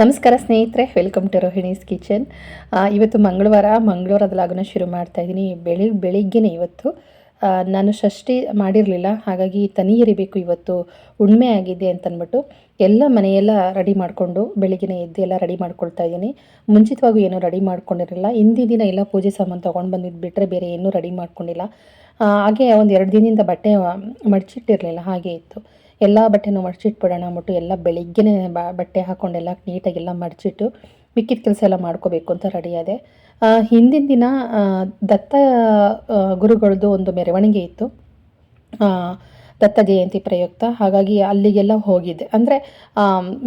ನಮಸ್ಕಾರ ಸ್ನೇಹಿತರೆ welcome to Rohini's kitchen. ಇವತ್ತು ಮಂಗಳವಾರ ಮಂಗಳವಾರದ ಲಾಗನ ಶುರು ಮಾಡ್ತಾ ಇದ್ದೀನಿ. ಬೆಳಿ, ಬೆಳಿಗ್ಗೆನೇ ಇವತ್ತು. ನಾನು ಷಷ್ಠಿ ಮಾಡಿರಲಿಲ್ಲ, ಹಾಗಾಗಿ ತನಿ ಎರಿಬೇಕು ಇವತ್ತು. ಉಣ್ಮೆ ಆಗಿದೆ ಅಂತನ್ಬಿಟ್ಟು ಎಲ್ಲ ಮನೆಯೆಲ್ಲ ರೆಡಿ ಮಾಡಿಕೊಂಡು ಬೆಳಿಗ್ಗೆ ಎದ್ದು ಎಲ್ಲ ರೆಡಿ ಮಾಡ್ಕೊಳ್ತಾ ಇದ್ದೀನಿ. ಮುಂಚಿತವಾಗೂ ಏನೂ ರೆಡಿ ಮಾಡ್ಕೊಂಡಿರಲಿಲ್ಲ. ಹಿಂದಿನ ದಿನ ಎಲ್ಲ ಪೂಜೆ ಸಾಮಾನು ತೊಗೊಂಡು ಬಂದಿದ್ದು ಬಿಟ್ಟರೆ ಬೇರೆ ಏನೂ ರೆಡಿ ಮಾಡ್ಕೊಂಡಿಲ್ಲ. ಹಾಗೆ ಒಂದು ಎರಡು ದಿನದಿಂದ ಬಟ್ಟೆ ಮಡಚಿಟ್ಟಿರಲಿಲ್ಲ, ಹಾಗೆ ಇತ್ತು. ಎಲ್ಲ ಬಟ್ಟೆನೂ ಮಡಚಿಟ್ಬಿಡೋಣ ಅಂದ್ಬಿಟ್ಟು ಎಲ್ಲ ಬೆಳಿಗ್ಗೆನೇ ಬಟ್ಟೆ ನೀಟಾಗಿ ನೀಟಾಗೆಲ್ಲ ಮಡಚಿಟ್ಟು ಮಿಕ್ಕಿದ ಕೆಲಸ ಎಲ್ಲ ಮಾಡ್ಕೋಬೇಕು ಅಂತ ರೆಡಿ ಆ, ಹಿಂದಿನ ದಿನ ದತ್ತ ಗುರುಗಳದ್ದು ಒಂದು ಮೆರವಣಿಗೆ ಇತ್ತು. ದತ್ತ ಜಯಂತಿ ಪ್ರಯುಕ್ತ. ಹಾಗಾಗಿ ಅಲ್ಲಿಗೆಲ್ಲ ಹೋಗಿದ್ದೆ. ಅಂದರೆ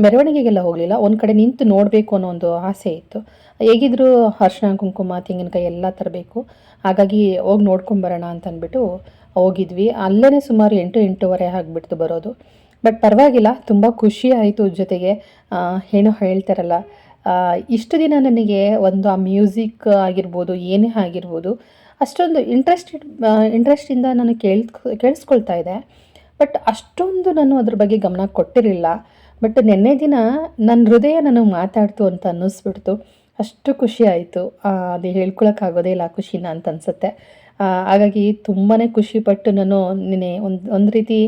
ಮೆರವಣಿಗೆಗೆಲ್ಲ ಹೋಗಲಿಲ್ಲ. ಒಂದು ಕಡೆ ನಿಂತು ನೋಡಬೇಕು ಅನ್ನೋ ಒಂದು ಆಸೆ ಇತ್ತು. ಹೇಗಿದ್ರು ಅರ್ಶಿನ ಕುಂಕುಮ ತೆಂಗಿನಕಾಯಿ ಎಲ್ಲ ತರಬೇಕು. ಹಾಗಾಗಿ ಹೋಗಿ ನೋಡ್ಕೊಂಬರೋಣ ಅಂತ ಅಂದ್ಬಿಟ್ಟು ಹೋಗಿದ್ವಿ. ಅಲ್ಲೇ ಸುಮಾರು ಎಂಟು, ಎಂಟೂವರೆ ಆಗಿಬಿಡ್ತು ಬರೋದು. ಬಟ್ ಪರವಾಗಿಲ್ಲ, ತುಂಬ ಖುಷಿ ಆಯಿತು ಜೊತೆಗೆ ಏನು ಹೇಳ್ತಾರಲ್ಲ ಇಷ್ಟು ದಿನ ನನಗೆ ಒಂದು ಆ ಮ್ಯೂಸಿಕ್ ಆಗಿರ್ಬೋದು, ಏನೇ ಆಗಿರ್ಬೋದು, ಅಷ್ಟೊಂದು ಇಂಟ್ರೆಸ್ಟೆಡ್ ಇಂಟ್ರೆಸ್ಟಿಂದ ನಾನು ಕೇಳ್ ಕೇಳಿಸ್ಕೊಳ್ತಾ ಇದೆ. ಬಟ್ ಅಷ್ಟೊಂದು ನಾನು ಅದ್ರ ಬಗ್ಗೆ ಗಮನ ಕೊಟ್ಟಿರಲಿಲ್ಲ. ಬಟ್ ನಿನ್ನೆ ದಿನ ನನ್ನ ಹೃದಯ ನನಗೆ ಮಾತಾಡ್ತು ಅಂತ ಅನ್ನಿಸ್ಬಿಡ್ತು. ಅಷ್ಟು ಖುಷಿ ಆಯಿತು. ಅದು ಹೇಳ್ಕೊಳಕ್ಕಾಗೋದೇ ಇಲ್ಲ ಖುಷಿನ ಅಂತ ಅನಿಸುತ್ತೆ. ಹಾಗಾಗಿ ತುಂಬಾ ಖುಷಿಪಟ್ಟು ನಾನು ನಿನ್ನೆ ಒಂದು ಒಂದು ರೀತಿ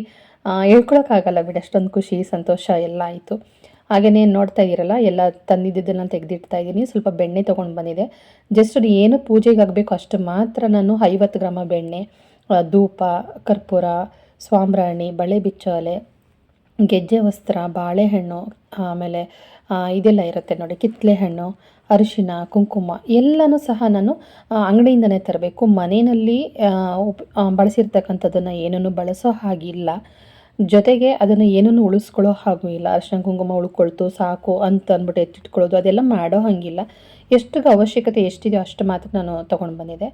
ಹೇಳ್ಕೊಳೋಕ್ಕಾಗಲ್ಲ ಬಿಡಿ, ಅಷ್ಟೊಂದು ಖುಷಿ, ಸಂತೋಷ ಎಲ್ಲ ಆಯಿತು. ಹಾಗೆಯೇ ನೋಡ್ತಾ ಇದ್ದೀರಲ್ಲ ಎಲ್ಲ ತಂದಿದ್ದನ್ನು ತೆಗೆದಿಡ್ತಾ ಇದ್ದೀನಿ, ಸ್ವಲ್ಪ ಬೆಣ್ಣೆ ತೊಗೊಂಡು ಬಂದಿದೆ. ಜಸ್ಟ್ ಅದು ಏನು ಪೂಜೆಗೆ ಆಗಬೇಕು ಅಷ್ಟು ಮಾತ್ರ ನಾನು ಐವತ್ತು ಗ್ರಾಮ ಬೆಣ್ಣೆ ಧೂಪ, ಕರ್ಪೂರ, ಸ್ವಾಮ್ರಾಣಿ, ಬಳೆ ಬಿಚ್ಚೋಲೆ, ಗೆಜ್ಜೆ ವಸ್ತ್ರ, ಬಾಳೆಹಣ್ಣು, ಆಮೇಲೆ ಇದೆಲ್ಲ ಇರುತ್ತೆ ನೋಡಿ. ಕಿತ್ತಳೆ ಹಣ್ಣು ಅರಿಶಿನ, ಕುಂಕುಮ ಎಲ್ಲನೂ ಸಹ ನಾನು ಅಂಗಡಿಯಿಂದನೇ ತರಬೇಕು. ಮನೆಯಲ್ಲಿ ಉಪ್ ಬಳಸಿರ್ತಕ್ಕಂಥದ್ದನ್ನು ಏನನ್ನು ಬಳಸೋ ಹಾಗಿಲ್ಲ. ಜೊತೆಗೆ ಅದನ್ನು ಏನನ್ನು ಉಳಿಸ್ಕೊಳ್ಳೋ ಹಾಗೂ ಇಲ್ಲ. ಅರಿಶಿನ, ಕುಂಕುಮ ಉಳ್ಕೊಳ್ತು, ಸಾಕು ಅಂತ ಅಂದ್ಬಿಟ್ಟು ಎತ್ತಿಟ್ಕೊಳ್ಳೋದು, ಅದೆಲ್ಲ ಮಾಡೋ ಹಾಗಿಲ್ಲ. ಎಷ್ಟು ಅವಶ್ಯಕತೆ ಎಷ್ಟಿದೆಯೋ ಅಷ್ಟು ಮಾತ್ರ ನಾನು ತೊಗೊಂಡು ಬಂದಿದ್ದೆ.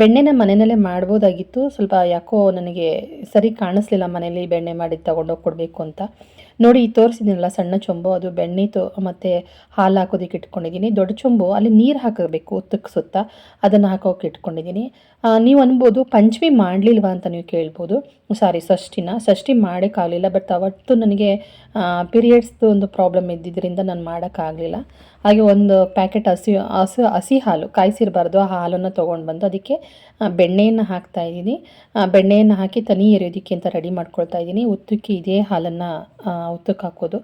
ಬೆಣ್ಣೆನ ಮನೆಯಲ್ಲೇ ಮಾಡ್ಬೋದಾಗಿತ್ತು. ಸ್ವಲ್ಪ ಯಾಕೋ ನನಗೆ ಸರಿ ಕಾಣಿಸ್ಲಿಲ್ಲ ಮನೆಯಲ್ಲಿ ಬೆಣ್ಣೆ ಮಾಡಿ ತೊಗೊಂಡೋಗಿ ಕೊಡಬೇಕು ಅಂತ. ನೋಡಿ, ಈ ತೋರಿಸಿದ್ದೀನಲ್ಲ ಸಣ್ಣ ಚೊಂಬು, ಅದು ಬೆಣ್ಣೆ ತೋ, ಮತ್ತು ಹಾಲು ಹಾಕೋದಕ್ಕೆ ಇಟ್ಕೊಂಡಿದ್ದೀನಿ. ದೊಡ್ಡ ಚೊಂಬು, ಅಲ್ಲಿ ನೀರು ಹಾಕಬೇಕು ಉತ್ತಕ್ಕೆ ಸುತ್ತ, ಅದನ್ನು ಹಾಕೋಕೆ ಇಟ್ಕೊಂಡಿದ್ದೀನಿ. ನೀವು ಅನ್ಬೋದು, ಪಂಚಮಿ ಮಾಡಲಿಲ್ವಾ ಅಂತ ನೀವು ಕೇಳ್ಬೋದು. ಸಾರಿ, ಷಷ್ಠಿನ. ಷಷ್ಠಿ ಮಾಡೋಕ್ಕಾಗಲಿಲ್ಲ ಬಟ್ ಅವತ್ತು ನನಗೆ ಪೀರಿಯಡ್ಸ್ದು ಒಂದು ಪ್ರಾಬ್ಲಮ್ ಇದ್ದಿದ್ದರಿಂದ ನಾನು ಮಾಡೋಕ್ಕಾಗಲಿಲ್ಲ ಹಾಗೆ ಒಂದು ಪ್ಯಾಕೆಟ್ ಹಸಿ, ಹಸು, ಹಸಿ ಹಾಲು, ಕಾಯಿಸಿರಬಾರ್ದು ಆ ಹಾಲನ್ನು ತೊಗೊಂಡು ಬಂದು ಅದಕ್ಕೆ ಬೆಣ್ಣೆಯನ್ನು ಹಾಕ್ತಾ ಇದ್ದೀನಿ. ಬೆಣ್ಣೆಯನ್ನು ಹಾಕಿ ತನಿ ಎರೆಯೋದಕ್ಕೆ ಅಂತ ರೆಡಿ ಮಾಡ್ಕೊಳ್ತಾ ಇದ್ದೀನಿ. ಉತ್ತಕ್ಕೆ ಇದೇ ಹಾಲನ್ನು ಉತ್ತಕ್ಕೆ ಹಾಕೋದು.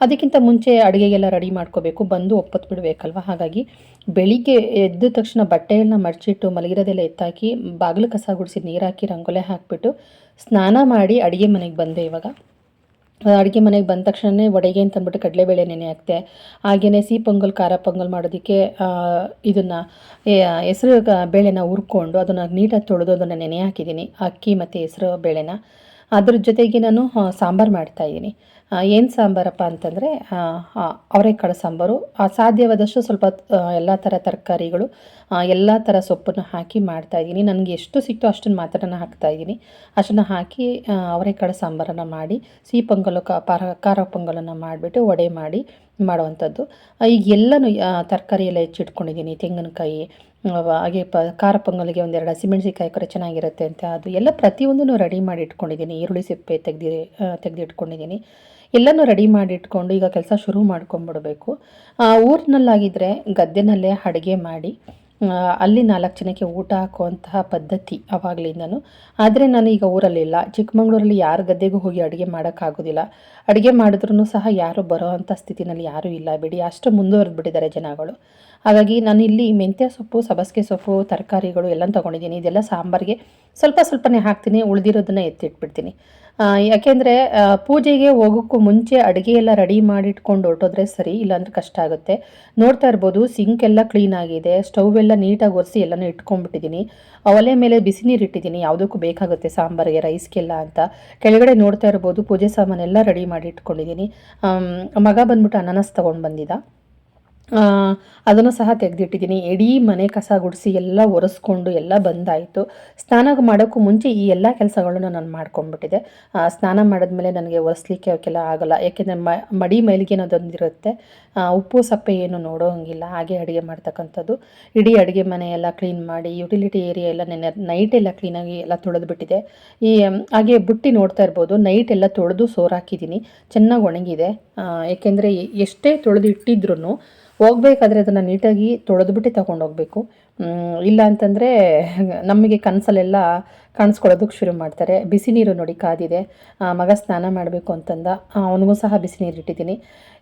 ಅದಕ್ಕಿಂತ ಮುಂಚೆ ಅಡುಗೆಗೆಲ್ಲ ರೆಡಿ ಮಾಡ್ಕೋಬೇಕು. ಬಂದು ಒಪ್ಪತ್ತು ಬಿಡಬೇಕಲ್ವ? ಹಾಗಾಗಿ ಬೆಳಿಗ್ಗೆ ಎದ್ದ ತಕ್ಷಣ ಬಟ್ಟೆಯನ್ನು ಮಡಚಿಟ್ಟು ಮಲಗಿರೋದೆಲ್ಲ ಎತ್ತಾಕಿ, ಬಾಗಿಲು ಕಸ ಗುಡಿಸಿ ನೀರು ಹಾಕಿ ರಂಗೋಲೆ ಹಾಕಿಬಿಟ್ಟು ಸ್ನಾನ ಮಾಡಿ ಅಡುಗೆ ಮನೆಗೆ ಬಂದೆ ಇವಾಗ. ಅಡುಗೆ ಮನೆಗೆ ಬಂದ ತಕ್ಷಣವೇ ವಡೆಗೆ ಅಂತ ಅಂದ್ಬಿಟ್ಟು ಕಡಲೆಬೇಳೆ ನೆನೆ ಹಾಕ್ತೆ. ಹಾಗೆಯೇ ಸಿಹಿ ಪೊಂಗಲ್, ಖಾರ ಪೊಂಗಲ್ ಮಾಡೋದಕ್ಕೆ ಇದನ್ನು ಹೆಸರು ಬೇಳೆನ ಹುರ್ಕೊಂಡು ಅದನ್ನು ನೀಟಾಗಿ ತೊಳೆದು ಅದನ್ನು ನೆನೆ ಹಾಕಿದ್ದೀನಿ. ಅಕ್ಕಿ ಮತ್ತು ಹೆಸರು ಬೇಳೆನ. ಅದ್ರ ಜೊತೆಗೆ ನಾನು ಸಾಂಬಾರು ಮಾಡ್ತಾಯಿದ್ದೀನಿ ಏನು ಸಾಂಬಾರಪ್ಪ ಅಂತಂದರೆ ಅವರೆಕಾಳು ಸಾಂಬಾರು. ಸಾಧ್ಯವಾದಷ್ಟು ಸ್ವಲ್ಪ ಎಲ್ಲ ಥರ ತರಕಾರಿಗಳು ಎಲ್ಲ ಥರ ಸೊಪ್ಪನ್ನು ಹಾಕಿ ಮಾಡ್ತಾಯಿದ್ದೀನಿ ನನಗೆ ಎಷ್ಟು ಸಿಕ್ತೋ ಅಷ್ಟನ್ನು ಮಾತ್ರ ನಾನು ಹಾಕ್ತಾಯಿದ್ದೀನಿ ಅಷ್ಟನ್ನು ಹಾಕಿ ಅವರೆಕಾಳು ಸಾಂಬಾರನ್ನು ಮಾಡಿ, ಸಿಹಿ ಪೊಂಗಲು ಕ, ಪಾರ, ಖಾರ ಪೊಂಗಲನ್ನು ಮಾಡಿಬಿಟ್ಟು ವಡೆ ಮಾಡಿ ಮಾಡುವಂಥದ್ದು. ಈಗ ಎಲ್ಲನೂ ತರಕಾರಿ ಎಲ್ಲ ಹೆಚ್ಚಿಟ್ಕೊಂಡಿದ್ದೀನಿ. ತೆಂಗಿನಕಾಯಿ ಹಾಗೆ ಪ, ಖಾರ ಪೊಂಗಲಿಗೆ ಒಂದೆರಡು ಹಸಿಮೆಣಸಿಕಾಯಿ ಕೂಡ ಚೆನ್ನಾಗಿರುತ್ತೆ ಅಂತ. ಅದು ಎಲ್ಲ ಪ್ರತಿಯೊಂದನ್ನು ರೆಡಿ ಮಾಡಿ ಇಟ್ಕೊಂಡಿದ್ದೀನಿ ಈರುಳ್ಳಿ ಸಿಪ್ಪೆ ತೆಗ್ದು ತೆಗೆದಿಟ್ಕೊಂಡಿದ್ದೀನಿ. ಎಲ್ಲನೂ ರೆಡಿ ಮಾಡಿ ಇಟ್ಕೊಂಡು ಈಗ ಕೆಲಸ ಶುರು ಮಾಡ್ಕೊಂಡ್ಬಿಡಬೇಕು ಊರಿನಲ್ಲಾಗಿದ್ದರೆ ಗದ್ದೆನಲ್ಲೇ ಅಡುಗೆ ಮಾಡಿ ಅಲ್ಲಿ ನಾಲ್ಕು ಜನಕ್ಕೆ ಊಟ ಹಾಕುವಂತಹ ಪದ್ಧತಿ ಆವಾಗಲಿಂದನೂ ಆದರೆ ನಾನು ಈಗ ಊರಲ್ಲಿಲ್ಲ ಚಿಕ್ಕಮಂಗ್ಳೂರಲ್ಲಿ ಯಾರ ಗದ್ದೆಗೂ ಹೋಗಿ ಅಡುಗೆ ಮಾಡೋಕ್ಕಾಗೋದಿಲ್ಲ. ಅಡುಗೆ ಮಾಡಿದ್ರೂ ಸಹ ಯಾರು ಬರೋ ಅಂಥ ಸ್ಥಿತಿನಲ್ಲಿ ಯಾರೂ ಇಲ್ಲ. ಬಿಡಿ, ಅಷ್ಟು ಮುಂದುವರೆದ್ಬಿಟ್ಟಿದ್ದಾರೆ ಜನಗಳು. ಹಾಗಾಗಿ ನಾನು ಇಲ್ಲಿ ಮೆಂತ್ಯ ಸೊಪ್ಪು ಸಬಸ್ಗೆ ಸೊಪ್ಪು, ತರಕಾರಿಗಳು ಎಲ್ಲ ತೊಗೊಂಡಿದ್ದೀನಿ. ಇದೆಲ್ಲ ಸಾಂಬಾರಿಗೆ ಸ್ವಲ್ಪ ಸ್ವಲ್ಪನೇ ಹಾಕ್ತೀನಿ, ಉಳಿದಿರೋದನ್ನ ಎತ್ತಿಟ್ಬಿಡ್ತೀನಿ. ಯಾಕೆಂದರೆ ಪೂಜೆಗೆ ಹೋಗೋಕ್ಕೂ ಮುಂಚೆ ಅಡುಗೆ ಎಲ್ಲ ರೆಡಿ ಮಾಡಿಟ್ಕೊಂಡು ಹೊರಟೋದ್ರೆ ಸರಿ, ಇಲ್ಲಾಂದ್ರೆ ಕಷ್ಟ ಆಗುತ್ತೆ. ನೋಡ್ತಾ ಇರ್ಬೋದು ಸಿಂಕ್ ಎಲ್ಲ ಕ್ಲೀನ್ ಆಗಿದೆ ಸ್ಟವ್ ಎಲ್ಲ ನೀಟಾಗಿ ಒರೆಸಿ ಎಲ್ಲನೂ ಇಟ್ಕೊಂಡ್ಬಿಟ್ಟಿದ್ದೀನಿ. ಒಲೆ ಮೇಲೆ ಬಿಸಿ ನೀರು ಇಟ್ಟಿದ್ದೀನಿ, ಯಾವುದಕ್ಕೂ ಬೇಕಾಗುತ್ತೆ ಸಾಂಬಾರಿಗೆ, ರೈಸ್ಗೆಲ್ಲ ಅಂತ. ಕೆಳಗಡೆ ನೋಡ್ತಾ ಇರ್ಬೋದು, ಪೂಜೆ ಸಾಮಾನೆಲ್ಲ ರೆಡಿ ಮಾಡಿ ಇಟ್ಕೊಂಡಿದ್ದೀನಿ ಮಗ ಬಂದ್ಬಿಟ್ಟು ಅನಾನಸ್ ತೊಗೊಂಡು ಬಂದಿದ್ದ. ಅದನ್ನು ಸಹ ತೆಗೆದಿಟ್ಟಿದ್ದೀನಿ. ಇಡೀ ಮನೆ ಕಸ ಗುಡಿಸಿ ಎಲ್ಲ ಒರೆಸ್ಕೊಂಡು ಎಲ್ಲ ಬಂದಾಯಿತು. ಸ್ನಾನ ಮಾಡೋಕ್ಕೂ ಮುಂಚೆ ಈ ಎಲ್ಲ ಕೆಲಸಗಳನ್ನ ನಾನು ಮಾಡ್ಕೊಂಡ್ಬಿಟ್ಟಿದೆ ಸ್ನಾನ ಮಾಡಿದ್ಮೇಲೆ ನನಗೆ ಒರೆಸ್ಲಿಕ್ಕೆ ಅವಕ್ಕೆಲ್ಲ ಆಗೋಲ್ಲ. ಯಾಕೆಂದರೆ ಮಡಿ ಮೈಲಿಗೆ ಅನ್ನೋದೊಂದಿರುತ್ತೆ ಉಪ್ಪು, ಸಪ್ಪೆ ಏನು ನೋಡೋ ಹಂಗಿಲ್ಲ ಹಾಗೆ ಅಡುಗೆ ಮಾಡ್ತಕ್ಕಂಥದ್ದು. ಇಡೀ ಅಡುಗೆ ಮನೆ ಎಲ್ಲ ಕ್ಲೀನ್ ಮಾಡಿ ಯುಟಿಲಿಟಿ ಏರಿಯಾ ಎಲ್ಲ ನೆನೆ ನೈಟ್ ಎಲ್ಲ ಕ್ಲೀನಾಗಿ ಎಲ್ಲ ತೊಳೆದ್ಬಿಟ್ಟಿದೆ. ಈ ಹಾಗೆ ಬುಟ್ಟಿ ನೋಡ್ತಾ ಇರ್ಬೋದು. ನೈಟ್ ಎಲ್ಲ ತೊಳೆದು ಸೋರಾಕಿದ್ದೀನಿ. ಚೆನ್ನಾಗಿ ಒಣಗಿದೆ. ಏಕೆಂದರೆ ಎಷ್ಟೇ ತೊಳೆದು ಇಟ್ಟಿದ್ರೂ ಹೋಗ್ಬೇಕಾದ್ರೆ ಅದನ್ನು ನೀಟಾಗಿ ತೊಳೆದ್ಬಿಟ್ಟು ತಗೊಂಡು ಹೋಗಬೇಕು. ಇಲ್ಲ ಅಂತಂದರೆ ನಮಗೆ ಕನಸಲ್ಲೆಲ್ಲ ಕಾಣಿಸ್ಕೊಳ್ಳೋದಕ್ಕೆ ಶುರು ಮಾಡ್ತಾರೆ. ಬಿಸಿ ನೀರು ನೋಡಿ ಕಾದಿದೆ. ಮಗ ಸ್ನಾನ ಮಾಡಬೇಕು ಅಂತಂದ. ಅವನಿಗೂ ಸಹ ಬಿಸಿ ನೀರು ಇಟ್ಟಿದ್ದೀನಿ.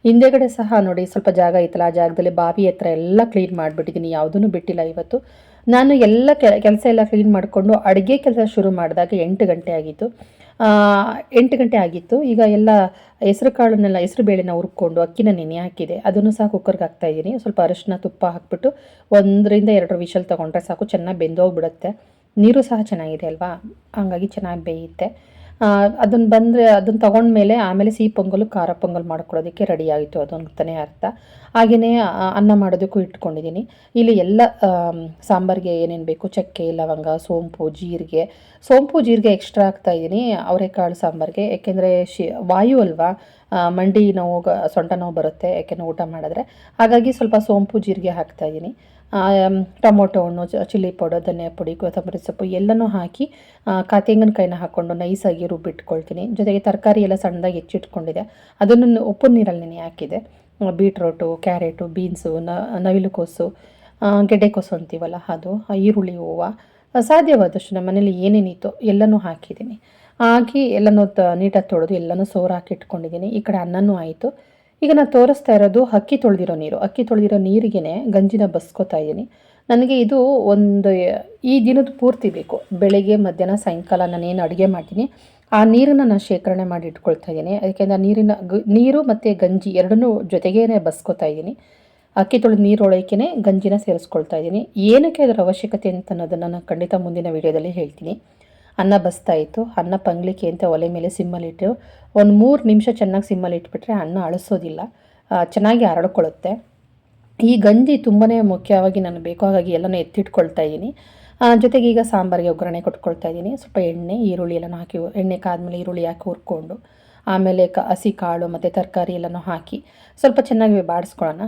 ಹಿಂದೆಗಡೆ ಸಹ ನೋಡಿ ಸ್ವಲ್ಪ ಜಾಗ ಇತ್ತಲ್ಲ ಆ ಜಾಗದಲ್ಲಿ ಬಾವಿ ಹತ್ರ ಎಲ್ಲ ಕ್ಲೀನ್ ಮಾಡಿಬಿಟ್ಟಿದ್ದೀನಿ. ಯಾವುದೂ ಬಿಟ್ಟಿಲ್ಲ ಇವತ್ತು. ನಾನು ಎಲ್ಲ ಕೆಲಸ ಎಲ್ಲ ಕ್ಲೀನ್ ಮಾಡಿಕೊಂಡು ಅಡುಗೆ ಕೆಲಸ ಶುರು ಮಾಡಿದಾಗ ಎಂಟು ಗಂಟೆ ಆಗಿತ್ತು. ಎಂಟು ಗಂಟೆ ಆಗಿತ್ತು. ಈಗ ಎಲ್ಲ ಹೆಸರು ಕಾಳನ್ನೆಲ್ಲ, ಹೆಸರು ಬೇಳೆನ ಹುರ್ಕೊಂಡು ಅಕ್ಕಿನ ನೆನೆ ಹಾಕಿದೆ. ಅದನ್ನು ಸಹ ಕುಕ್ಕರ್ಗೆ ಹಾಕ್ತಾ ಇದ್ದೀನಿ. ಸ್ವಲ್ಪ ಅರಿಶಿನ, ತುಪ್ಪ ಹಾಕ್ಬಿಟ್ಟು ಒಂದರಿಂದ ಎರಡು ವಿಷಲ್ ತೊಗೊಂಡ್ರೆ ಸಾಕು. ಚೆನ್ನಾಗಿ ಬೆಂದೋಗ್ಬಿಡುತ್ತೆ. ನೀರು ಸಹ ಚೆನ್ನಾಗಿದೆ ಅಲ್ವಾ? ಹಂಗಾಗಿ ಚೆನ್ನಾಗಿ ಬೇಯುತ್ತೆ. ಅದನ್ನು ಬಂದರೆ ಅದನ್ನು ತೊಗೊಂಡ್ಮೇಲೆ ಆಮೇಲೆ ಸಿಹಿ ಪೊಂಗಲ್, ಖಾರ ಪೊಂಗಲ್ ಮಾಡ್ಕೊಳ್ಳೋದಕ್ಕೆ ರೆಡಿ ಆಯಿತು ಅದು ಅರ್ಥ. ಹಾಗೆಯೇ ಅನ್ನ ಮಾಡೋದಕ್ಕೂ ಇಟ್ಕೊಂಡಿದ್ದೀನಿ ಇಲ್ಲಿ ಎಲ್ಲ ಸಾಂಬಾರಿಗೆ ಏನೇನು ಬೇಕು? ಚಕ್ಕೆ, ಲವಂಗ, ಸೋಂಪು, ಜೀರಿಗೆ. ಸೋಂಪು, ಜೀರಿಗೆ ಎಕ್ಸ್ಟ್ರಾ ಹಾಕ್ತಾ ಇದ್ದೀನಿ ಅವರೆಕಾಳು ಸಾಂಬಾರಿಗೆ. ಏಕೆಂದರೆ ಶಿ, ವಾಯು ಅಲ್ವಾ? ಮಂಡಿ ನೋವು ಸೊಂಟ ನೋವು ಬರುತ್ತೆ, ಯಾಕೆಂದರೆ ಊಟ ಮಾಡಿದ್ರೆ. ಹಾಗಾಗಿ ಸ್ವಲ್ಪ ಸೋಂಪು, ಜೀರಿಗೆ ಹಾಕ್ತಾ ಇದ್ದೀನಿ ಟೊಮೊಟೊ ಹಣ್ಣು ಚಿಲ್ಲಿ ಪೌಡರ್, ಧನಿಯಾ ಪುಡಿ, ಕೊತ್ತಂಬರಿ ಸೊಪ್ಪು ಎಲ್ಲನೂ ಹಾಕಿ ಕಾತೆಂಗನ ಕಾ ತೆಂಗಿನಕಾಯಿನ ಹಾಕ್ಕೊಂಡು ನೈಸಾಗಿ ರುಬ್ಬಿಟ್ಕೊಳ್ತೀನಿ. ಜೊತೆಗೆ ತರಕಾರಿ ಎಲ್ಲ ಸಣ್ಣದಾಗಿ ಹೆಚ್ಚಿಟ್ಕೊಂಡಿದೆ. ಅದನ್ನು ಉಪ್ಪು ನೀರಲ್ಲಿ ನೆನೆ ಹಾಕಿದೆ ಬೀಟ್ರೋಟು, ಕ್ಯಾರೆಟು, ಬೀನ್ಸು, ನ, ನವಿಲುಕೋಸು ಗೆಡ್ಡೆ ಗೆಡ್ಡೆಕೋಸು ಅಂತೀವಲ್ಲ ಅದು ಈರುಳ್ಳಿ, ಹೂವು ಸಾಧ್ಯವಾದಷ್ಟು ನಮ್ಮ ಮನೇಲಿ ಏನೇನಿತ್ತು ಎಲ್ಲನೂ ಹಾಕಿದ್ದೀನಿ. ಹಾಕಿ ಎಲ್ಲನೂ ನೀಟಾಗಿ ತೊಳೆದು ಎಲ್ಲನೂ ಸೋರು ಹಾಕಿ ಇಟ್ಕೊಂಡಿದ್ದೀನಿ ಈ ಕಡೆ ಅನ್ನನೂ ಆಯಿತು. ಈಗ ನಾನು ತೋರಿಸ್ತಾ ಇರೋದು ಅಕ್ಕಿ ತೊಳೆದಿರೋ ನೀರು. ಅಕ್ಕಿ ತೊಳೆದಿರೋ ನೀರಿಗೇ ಗಂಜಿನ ಬಸ್ಕೋತಾ ಇದ್ದೀನಿ. ನನಗೆ ಇದು ಒಂದು ಈ ದಿನದ ಪೂರ್ತಿ ಬೇಕು. ಬೆಳಗ್ಗೆ, ಮಧ್ಯಾಹ್ನ, ಸಾಯಂಕಾಲ ನಾನೇನು ಅಡುಗೆ ಮಾಡ್ತೀನಿ, ಆ ನೀರನ್ನು ನಾನು ಶೇಖರಣೆ ಮಾಡಿ ಇಟ್ಕೊಳ್ತಾ ಇದ್ದೀನಿ. ಯಾಕೆಂದರೆ ನೀರಿನ ನೀರು ಮತ್ತು ಗಂಜಿ ಎರಡನ್ನೂ ಜೊತೆಗೇ ಬಸ್ಕೋತಾ ಇದ್ದೀನಿ. ಅಕ್ಕಿ ತೊಳೆದ ನೀರೊಳಕ್ಕೇ ಗಂಜಿನ ಸೇರಿಸ್ಕೊಳ್ತಾ ಇದ್ದೀನಿ. ಏನಕ್ಕೆ ಅದರ ಅವಶ್ಯಕತೆ ಅಂತ ಅನ್ನೋದನ್ನು ನಾನು ಖಂಡಿತ ಮುಂದಿನ ವೀಡಿಯೋದಲ್ಲಿ ಹೇಳ್ತೀನಿ. ಅನ್ನ ಬಸ್ತಾ ಇತ್ತು. ಅನ್ನ ಪಂಗ್ಲಿಕ್ಕೆ ಅಂತ ಒಲೆ ಮೇಲೆ ಸಿಮ್ಮಲ್ಲಿಟ್ಟು ಒಂದು ಮೂರು ನಿಮಿಷ ಚೆನ್ನಾಗಿ ಸಿಮ್ಮಲ್ಲಿ ಇಟ್ಬಿಟ್ರೆ ಅನ್ನ ಅಳಿಸೋದಿಲ್ಲ. ಚೆನ್ನಾಗಿ ಹರಡ್ಕೊಳ್ಳುತ್ತೆ. ಈ ಗಂಜಿ ತುಂಬಾ ಮುಖ್ಯವಾಗಿ ನಾನು ಬೇಕು. ಹಾಗಾಗಿ ಎಲ್ಲನೂ ಎತ್ತಿಟ್ಕೊಳ್ತಾ ಇದ್ದೀನಿ. ಜೊತೆಗೆ ಈಗ ಸಾಂಬಾರಿಗೆ ಒಗ್ಗರಣೆ ಕೊಟ್ಕೊಳ್ತಾ ಇದ್ದೀನಿ. ಸ್ವಲ್ಪ ಎಣ್ಣೆ, ಈರುಳ್ಳಿ ಎಲ್ಲನೂ ಹಾಕಿ ಎಣ್ಣೆ ಕಾದ್ಮೇಲೆ ಈರುಳ್ಳಿ ಹಾಕಿ ಹುರ್ಕೊಂಡು, ಆಮೇಲೆ ಕ, ಹಸಿ ಕಾಳು ಮತ್ತು ತರಕಾರಿ ಎಲ್ಲನೂ ಹಾಕಿ ಸ್ವಲ್ಪ ಚೆನ್ನಾಗಿ ಬಾಡಿಸ್ಕೊಳ್ಳೋಣ.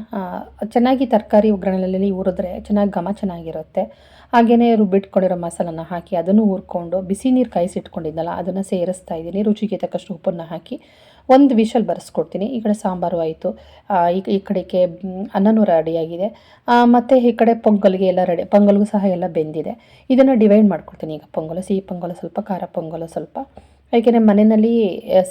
ಚೆನ್ನಾಗಿ ತರಕಾರಿ ಒಗ್ಗರಣೆಯಲ್ಲಿ ಹುರಿದ್ರೆ ಚೆನ್ನಾಗಿ ಘಮ ಚೆನ್ನಾಗಿರುತ್ತೆ. ಹಾಗೆಯೇ ರುಬ್ಬಿಟ್ಕೊಂಡಿರೋ ಮಸಾಲನ ಹಾಕಿ ಅದನ್ನು ಹುರ್ಕೊಂಡು ಬಿಸಿ ನೀರು ಕಾಯಿಸಿಟ್ಕೊಂಡಿದ್ದಲ್ಲ ಅದನ್ನು ಸೇರಿಸ್ತಾ ಇದ್ದೀನಿ. ರುಚಿಗೆ ತಕ್ಕಷ್ಟು ಉಪ್ಪನ್ನು ಹಾಕಿ ಒಂದು ವಿಷಲ್ ಬರೆಸ್ಕೊಡ್ತೀನಿ. ಈ ಕಡೆ ಸಾಂಬಾರು ಆಯಿತು. ಈ ಈ ಕಡೆಗೆ ಅನ್ನನೂ ರೆಡಿಯಾಗಿದೆ ಮತ್ತು ಈ ಕಡೆ ಪೊಂಗಲ್ಗೆ ಎಲ್ಲ ರೆಡಿ ಪೊಂಗಲ್ಗೂ ಸಹ ಎಲ್ಲ ಬೆಂದಿದೆ. ಇದನ್ನು ಡಿವೈಡ್ ಮಾಡ್ಕೊಡ್ತೀನಿ. ಈಗ ಪೊಂಗಲು, ಸಿಹಿ ಪೊಂಗಲು ಸ್ವಲ್ಪ, ಖಾರ ಪೊಂಗಲು ಸ್ವಲ್ಪ. ಯಾಕೆಂದರೆ ಮನೆಯಲ್ಲಿ